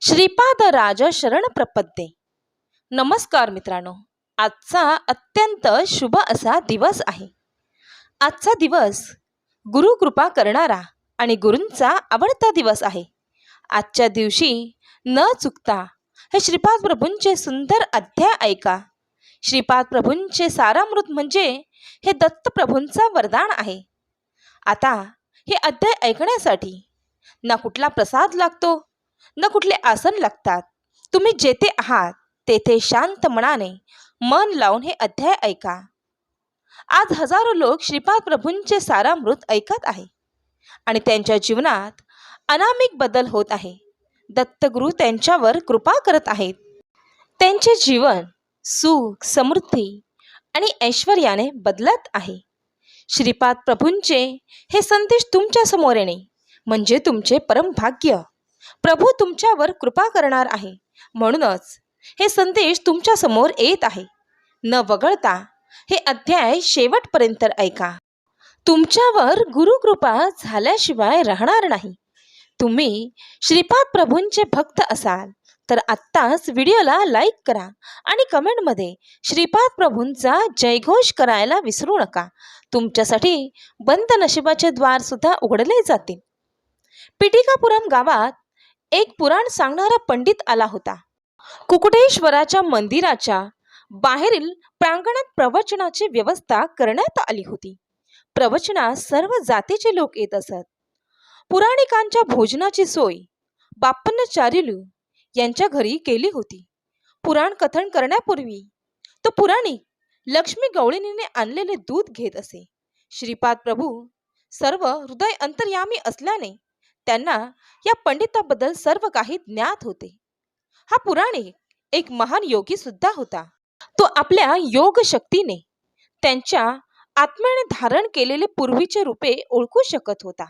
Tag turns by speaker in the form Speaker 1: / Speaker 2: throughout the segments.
Speaker 1: श्रीपाद राज शरण प्रपद्ये. नमस्कार मित्रांनो आजचा अत्यंत शुभ असा दिवस आहे. आजचा दिवस गुरुकृपा करणारा आणि गुरूंचा आवडता दिवस आहे. आजच्या दिवशी न चुकता हे श्रीपाद प्रभूंचे सुंदर अध्याय ऐका. श्रीपाद प्रभूंचे सारामृत म्हणजे हे दत्तप्रभूंचा वरदान आहे. आता हे अध्याय ऐकण्यासाठी ना कुठला प्रसाद लागतो न कुठले आसन लागतात. तुम्ही जेथे आहात तेथे शांत मनाने मन लावून हे अध्याय ऐका. आज हजारो लोक श्रीपाद प्रभूंचे सारामृत ऐकत आहे आणि त्यांच्या जीवनात अनामिक बदल होत आहे. दत्तगुरू त्यांच्यावर कृपा करत आहेत. त्यांचे जीवन सुख समृद्धी आणि ऐश्वर्याने बदलत आहे. श्रीपाद प्रभूंचे हे संदेश तुमच्यासमोर येणे म्हणजे तुमचे परमभाग्य प्रभू तुमच्यावर कृपा करणार आहे. म्हणूनच हे संदेश तुमच्यासमोर येत आहे. न वगळता हे अध्याय शेवटपर्यंत ऐका. तुमच्यावर गुरुकृपा झाल्याशिवाय राहणार नाही. तुम्ही श्रीपाद प्रभूंचे भक्त असाल तर आत्ताच व्हिडिओला लाईक करा आणि कमेंटमध्ये श्रीपाद प्रभूंचा जयघोष करायला विसरू नका. तुमच्यासाठी बंद नशिबाचे द्वार सुद्धा उघडले जातील. पिटिकापुरम गावात एक पुराण सांगणारा पंडित आला होता. कुकुटेश्वराच्या मंदिराच्या बाहेरील प्रांगणात प्रवचनाची व्यवस्था करण्यात आली होती. प्रवचनास सर्व जातीचे लोक येत असत. पुराणिकांच्या भोजनाची सोय बाप्पन्नचार्युलू यांच्या घरी केली होती. पुराण कथन करण्यापूर्वी तो पुराणिक लक्ष्मी गवळिनीने आणलेले दूध घेत असे. श्रीपाद प्रभू सर्व हृदय अंतर्यामी असल्याने त्यांना या पंडिताबद्दल सर्व काही ज्ञात होते. हा पुराणिक एक महान योगी सुद्धा होता. तो आपल्या योग शक्तीने त्यांच्या आत्म्याने धारण केलेले पूर्वीचे रूपे ओळखू शकत होता.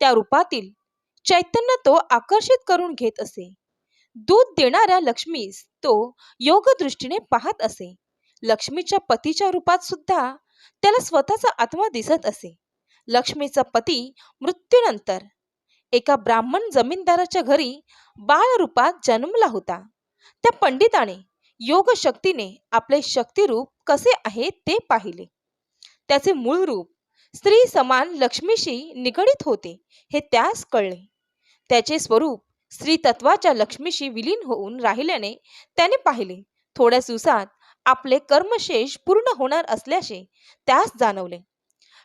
Speaker 1: त्या रूपातील चैतन्य तो आकर्षित करून घेत असे. दूध देणाऱ्या लक्ष्मीस तो योग दृष्टीने पाहत असे. लक्ष्मीच्या पतीच्या रूपात सुद्धा त्याला स्वतःचा आत्मा दिसत असे. लक्ष्मीचा पती मृत्यूनंतर एका ब्राह्मण जमीनदाराच्या घरी बाळ रूपात जन्मला होता. त्या पंडिताने योग शक्तीने आपले शक्तिरूप कसे आहे ते पाहिले. त्याचे मूळ रूप स्त्री समान लक्ष्मीशी निगडित होते हे त्यास कळले. त्याचे स्वरूप स्त्री तत्वाच्या लक्ष्मीशी विलीन होऊन राहिल्याने त्याने पाहिले. थोड्याच दिवसात आपले कर्मशेष पूर्ण होणार असल्याचे त्यास जाणवले.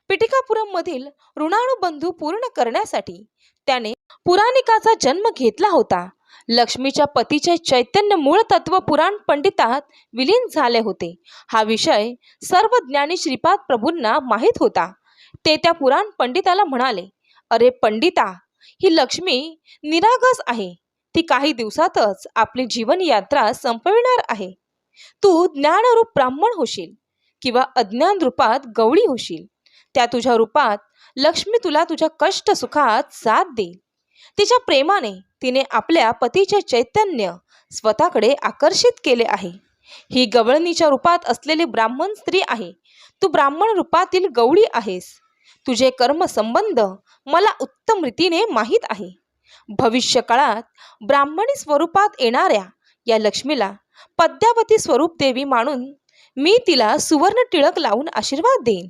Speaker 1: पिटिकापुरममधील ऋणानुबंधू पूर्ण करण्यासाठी त्याने पुराणिकाचा जन्म घेतला होता. लक्ष्मीच्या पतीचे चैतन्य मूळ तत्व पुराण पंडितात विलीन झाले होते. हा विषय सर्व ज्ञानी श्रीपाद प्रभूंना माहीत होता. ते त्या पुराण पंडिताला म्हणाले अरे पंडिता ही लक्ष्मी निरागस आहे. ती काही दिवसातच आपली जीवन यात्रा संपविणार आहे. तू ज्ञानरूप ब्राह्मण होशील किंवा अज्ञान रूपात गवळी होशील. त्या तुझ्या रूपात लक्ष्मी तुला तुझ्या कष्ट सुखात साथ देईल तिच्या प्रेमाने तिने आपल्या पतीचे चैतन्य स्वतःकडे आकर्षित केले आहे. ही गवळणीच्या रूपात असलेली ब्राह्मण स्त्री आहे. तू ब्राह्मण रूपातील गवळी आहेस. तुझे कर्मसंबंध मला उत्तम रीतीने माहीत आहे. भविष्य काळात ब्राह्मणी स्वरूपात येणाऱ्या या लक्ष्मीला पद्यावती स्वरूप देवी मानून मी तिला सुवर्ण टिळक लावून आशीर्वाद देईन.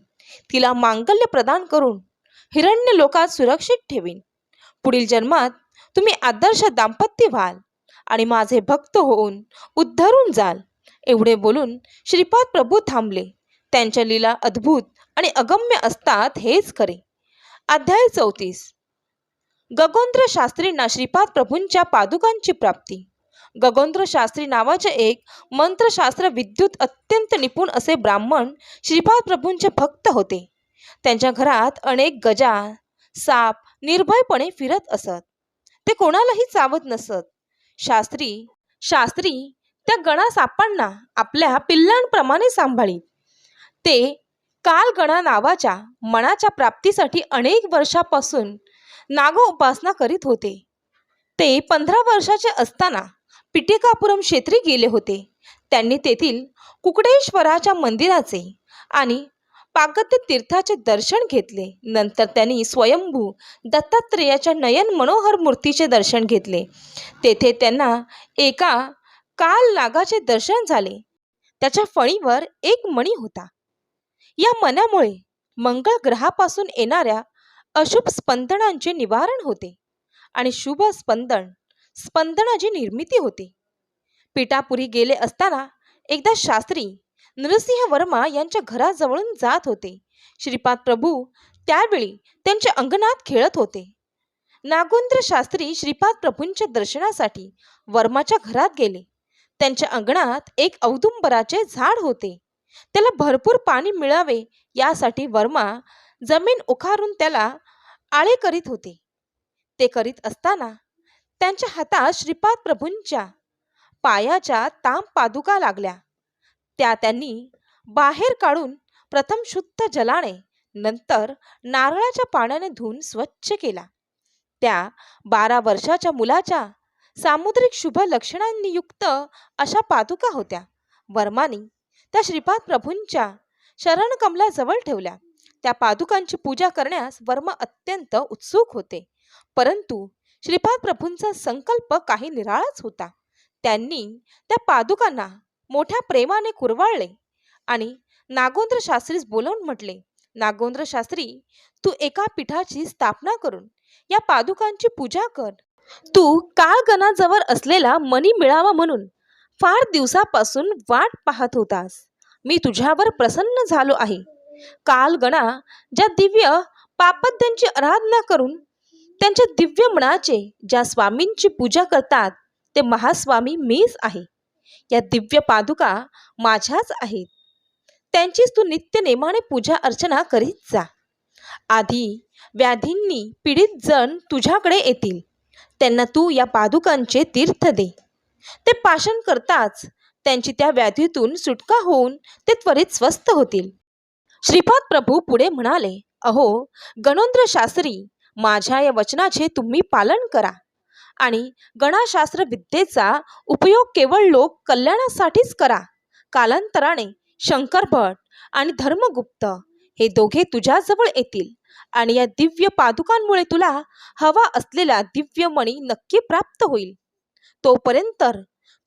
Speaker 1: तिला मांगल्य प्रदान करून हिरण्य लोकात सुरक्षित ठेवीन. पुढील जन्मात तुम्ही आदर्श दाम्पत्य व्हाल आणि माझे भक्त होऊन उद्धरून जाल एवढे बोलून श्रीपाद प्रभू थांबले. त्यांच्या लीला अद्भुत आणि अगम्य असतात हेच खरे. अध्याय चौतीस. गगोंद्र शास्त्रींना श्रीपाद प्रभूंच्या पादुकांची प्राप्ती. गगोंद्र शास्त्री नावाचे एक मंत्रशास्त्र विद्युत अत्यंत निपुण असे ब्राह्मण श्रीपाद प्रभूंचे भक्त होते. त्यांच्या घरात अनेक गजा साप निर्भयपणे फिरत असत. ते कोणालाही चावत नसत. शास्त्री शास्त्री त्या गणा सापांना आपल्या पिल्लांप्रमाणे सांभाळीत ते कालगणा नावाच्या मनाच्या प्राप्तीसाठी अनेक वर्षापासून नागो उपासना करीत होते. ते पंधरा वर्षाचे असताना पिटिकापुरम क्षेत्री गेले होते. त्यांनी तेथील कुकडेश्वराच्या मंदिराचे आणि पागत्य तीर्थाचे दर्शन घेतले. नंतर त्यांनी स्वयंभू दत्तात्रेयाच्या नयन मनोहर मूर्तीचे दर्शन घेतले. तेथे त्यांना एका काल नागाचे दर्शन झाले. त्याच्या फणीवर एक मणी होता. या मनामुळे मंगळ ग्रहापासून येणाऱ्या अशुभ स्पंदनांचे निवारण होते आणि शुभ स्पंदन स्पंदनाची निर्मिती होते. पिठापुरी गेले असताना एकदा शास्त्री नरसिंह वर्मा यांच्या घराजवळून जात होते. श्रीपाद प्रभू त्यावेळी त्यांच्या अंगणात खेळत होते. नागोंद्र शास्त्री श्रीपाद प्रभूंच्या दर्शनासाठी वर्माच्या घरात गेले. त्यांच्या अंगणात एक औदुंबराचे झाड होते. त्याला भरपूर पाणी मिळावे यासाठी वर्मा जमीन उखारून त्याला आळे करीत होते. ते करीत असताना त्यांच्या हातात श्रीपाद प्रभूंच्या पायाच्या ताम पादुका लागल्या. त्या त्यांनी बाहेर काढून प्रथम शुद्ध जलाने नंतर नारळाच्या पाण्याने धुवून स्वच्छ केला. त्या बारा वर्षाच्या मुलाच्या सामुद्रिक शुभ लक्षणांनी युक्त अशा पादुका होत्या. वर्मानी त्या श्रीपाद प्रभूंच्या शरणकमलाजवळ ठेवल्या. त्या पादुकांची पूजा करण्यास वर्मा अत्यंत उत्सुक होते. परंतु श्रीपाद प्रभूंचा संकल्प काही निराळाच होता. त्यांनी त्या पादुकांना मोठ्या प्रेमाने कुरवाळले आणि नागोंद्र शास्त्रीस बोलवून म्हटले नागोंद्र शास्त्री तू एका पीठाची स्थापना करून या पादुकांची पूजा कर. तू काळगणाजवळ असलेला मनी मिळावा म्हणून फार दिवसापासून वाट पाहत होतास. मी तुझ्यावर प्रसन्न झालो आहे. कालगणा ज्या दिव्य पापद्यांची आराधना करून त्यांच्या दिव्य मनाचे ज्या स्वामींची पूजा करतात ते महास्वामी मीच आहे. या दिव्य पादुका माझ्याच आहेत. त्यांचीच तू नित्य नेमाने पूजा अर्चना करीत जा. आधी व्याधींनी पीडित जण तुझ्याकडे येतील. त्यांना तू या पादुकांचे तीर्थ दे. ते पाषण करताच त्यांची त्या व्याधीतून सुटका होऊन ते त्वरित स्वस्थ होतील. श्रीपाद प्रभू पुढे म्हणाले अहो गणोंद्र शास्त्री माझ्या या वचनाचे तुम्ही पालन करा. आणि गणाशास्त्र विद्येचा उपयोग केवळ लोक कल्याणासाठीच करा. कालांतराने शंकर भट आणि धर्मगुप्त हे दोघे तुझ्याजवळ येतील आणि या दिव्य पादुकांमुळे तुला हवा असलेला दिव्य मणी नक्की प्राप्त होईल. तोपर्यंत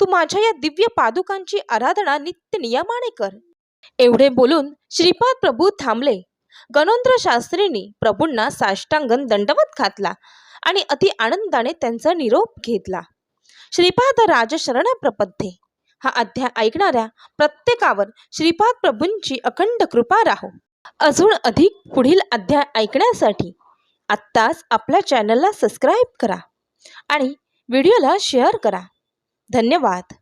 Speaker 1: तू माझ्या या दिव्य पादुकांची आराधना नित्य नियमाने कर. एवढे बोलून श्रीपाद प्रभू थांबले. गणोंद्र शास्त्रींनी प्रभूंना साष्टांगण दंडवत घातला आणि अति आनंदाने त्यांचा निरोप घेतला. श्रीपाद राजशरण प्रपद्धे हा अध्याय ऐकणाऱ्या प्रत्येकावर श्रीपाद प्रभूंची अखंड कृपा राहो. अजून अधिक पुढील अध्याय ऐकण्यासाठी आत्ताच आपल्या चॅनलला सबस्क्राईब करा आणि व्हिडिओला शेअर करा. धन्यवाद.